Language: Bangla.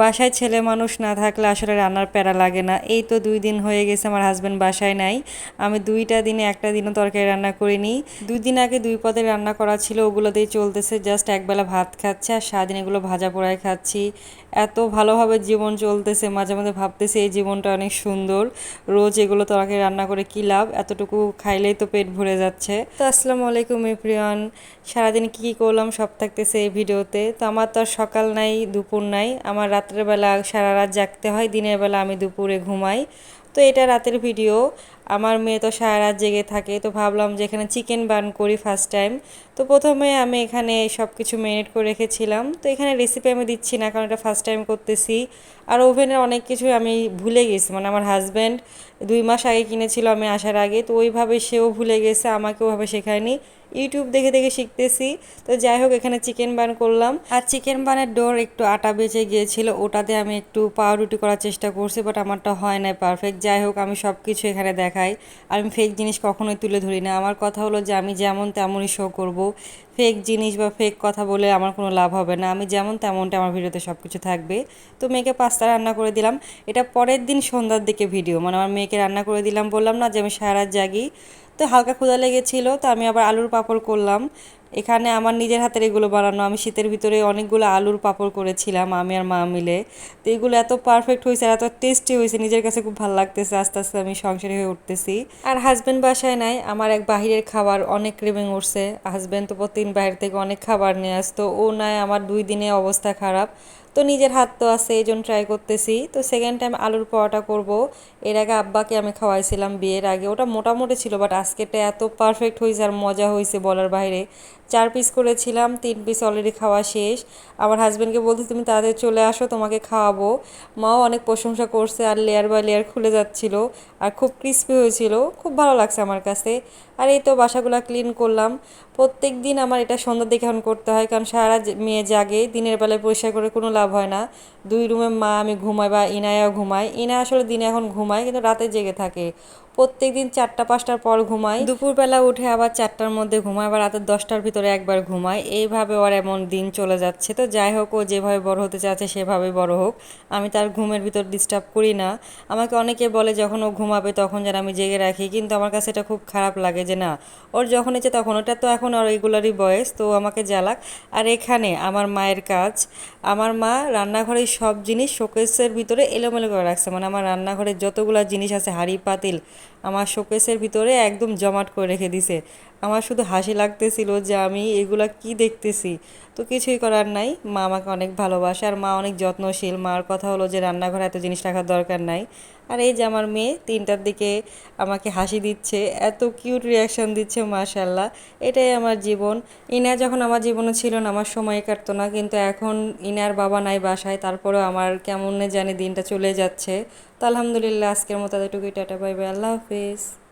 বাসায় ছেলে মানুষ না থাকলে আসলে রান্নার প্যারা লাগে না। এই তো দুই দিন হয়ে গেছে আমার হাজব্যান্ড বাসায় নাই। আমি দুইটা দিনে একটা দিনও তরকারি রান্না করিনি। দুই দিন আগে দুই পদে রান্না করা ছিল, ওগুলো দিয়ে চলতেছে। জাস্ট একবেলা ভাত খাচ্ছে আর সারাদিন এগুলো ভাজা পোড়ায় খাচ্ছি। এত ভালোভাবে জীবন চলতেছে, মাঝে মাঝে ভাবতেছি এই জীবনটা অনেক সুন্দর। রোজ এগুলো তরকারি রান্না করে কী লাভ? এতটুকু খাইলেই তো পেট ভরে যাচ্ছে। তো আসসালামু আলাইকুম এপ্রিয়ন সারাদিন কী কী করলাম সব থাকতেছে এই ভিডিওতে। তো আমার তো আর সকাল নাই, দুপুর নাই। আমার রাত্রের বেলা সারা রাত জাগতে হয়, দিনের বেলা আমি দুপুরে ঘুমাই। তো এটা রাতের ভিডিও। আমার মেয়ে তো সারা রাত জেগে থাকে, তো ভাবলাম যে এখানে চিকেন বার্ন করি ফার্স্ট টাইম তো প্রথমে আমি এখানে সব কিছু মেরিনেট করে রেখেছিলাম। তো এখানে রেসিপি আমি দিচ্ছি না, কারণ এটা ফার্স্ট টাইম করতেছি। আর ওভেনের অনেক কিছু আমি ভুলে গেছি মানে আমার হাজব্যান্ড দুই মাস আগে কিনেছিল আমি আসার আগে, তো ওইভাবে সেও ভুলে গেছে আমাকে ওভাবে শেখায়নি। ইউটিউব দেখে দেখে শিখতেছি। তো যাই হোক, এখানে চিকেন বান করলাম। আর চিকেন বানের ডোর একটু আটা বেঁচে গিয়েছিল, ওটাতে আমি একটু পাউরুটি করার চেষ্টা করছি বাট আমারটা হয় না পারফেক্ট যাই হোক, আমি সব কিছু এখানে দেখাই। আর আমি ফেক জিনিস কখনোই তুলে ধরি না। আমার কথা হলো যে, আমি যেমন তেমনই শো করব। ফেক জিনিস বা ফেক কথা বলে আমার কোনো লাভ হবে না। আমি যেমন তেমনটা আমার ভিডিওতে সব কিছু থাকবে। তো মেয়েকে পাস্তা রান্না করে দিলাম। এটা পরের দিন সন্ধ্যার দিকে ভিডিও মানে আমার মেয়েকে রান্না করে দিলাম। বললাম, না, যে আমি সারা জাগি তো হালকা ক্ষুদা লেগেছিল, তো আমি আবার আলুর পাঁপড় করলাম। এখানে আমার নিজের হাতের এগুলো বানানো, আমি শীতের ভিতরে অনেকগুলো আলুর পাঁপড় করেছিলাম, আমি আর মা মিলে। তো এগুলো এত পারফেক্ট হয়েছে আর এত টেস্টি হয়েছে, নিজের কাছে খুব ভালো লাগতেছে, আস্তে আস্তে আমি সংসারী হয়ে উঠতেছি। আর হাজব্যান্ড বাসায় নাই, আমার এক বাহিরের খাবার অনেক ক্রেভিং উঠছে। হাজব্যান্ড তো প্রতিদিন বাইরে থেকে অনেক খাবার নিয়ে আসতো, ও নাই, আমার দুই দিনে অবস্থা খারাপ। তো নিজের হাত তো আছে, এই জন্য ট্রাই করতেছি। তো সেকেন্ড টাইম আলুর পরোটা করব। এর আগে আব্বাকে আমি খাওয়াইছিলাম বিয়ের আগে। ওটা মোটামুটি ছিল বাট আজকেটা এত পারফেক্ট হয়েছে আর মজা হয়েছে বলার বাইরে। চার পিস করেছিলাম, তিন পিস অলরেডি খাওয়া শেষ। আমার হাজব্যান্ডকে বলতে তুমি তাড়াতাড়ি চলে আসো, তোমাকে খাওয়াবো। মাও অনেক প্রশংসা করছে, আর লেয়ার বাই লেয়ার খুলে যাচ্ছিল, আর খুব ক্রিস্পি হয়েছিল। খুব ভালো লাগছে আমার কাছে। আর এই তো বাসাগুলো ক্লিন করলাম। প্রত্যেক দিন আমার এটা সন্ধ্যার দিকে এখন করতে হয়, কারণ সারা মেয়ে জাগে, দিনের বেলায় পরিষ্কার করে কোনো লাভ হয় না। দুই রুমে মা, আমি ঘুমাই বা ইনায়াও ঘুমাই। ইনা আসলে দিনে এখন ঘুমায়, কিন্তু রাতে জেগে থাকে। প্রত্যেক দিন চারটা, পাঁচটার পর ঘুমাই। দুপুরবেলা উঠে আবার চারটার মধ্যে ঘুমায় আবার রাতের দশটার ভিতরে একবার ঘুমায়। এইভাবে ওর এমন দিন চলে যাচ্ছে। তো যাই হোক, ও যেভাবে বড় হতে চাচ্ছে সেভাবে বড় হোক। আমি তার ঘুমের ভিতর ডিস্টার্ব করি না। আমাকে অনেকে বলে যখন ও ঘুমাবে তখন যেন আমি জেগে রাখি। কিন্তু আমার কাছে এটা খুব খারাপ লাগে যে না, ওর যখন ইচ্ছে তখন। ওটা তো এখন ওর রেগুলারই বয়স, তো আমাকে জ্বালাক। আর এখানে আমার মায়ের কাজ। আমার মা রান্নাঘরের সব জিনিস শোকেসের ভিতরে এলোমেলো করে রাখছে। মানে আমার রান্নাঘরের যতগুলো জিনিস আছে, হাঁড়ি, পাতিল, আমার শোকেসের ভিতরে একদম জমাট করে রেখে দিছে। আমার শুধু হাসি লাগতেছিল যে আমি এগুলা কি দেখতেছি? তো কিছুই করার নাই। মা আমাকে অনেক ভালোবাসে আর মা অনেক যত্নশীল। মার কথা হলো যে রান্নাঘরে এত জিনিস রাখার দরকার নাই। আর এই যে আমার মেয়ে তিনটার দিকে আমাকে হাসি দিচ্ছে, এত কিউট রিয়াকশান দিচ্ছে মাশাল্লাহ এটাই আমার জীবন। ইনা যখন আমার জীবনে ছিল না, আমার সময় কাটতো না। কিন্তু এখন ইনার বাবা নাই বাসায়, তারপরেও আমার কেমন জানি দিনটা চলে যাচ্ছে। তো আলহামদুলিল্লাহ, আজকের মতো এতটুকুই। টাটা বাই। আল্লাহ হাফিজ।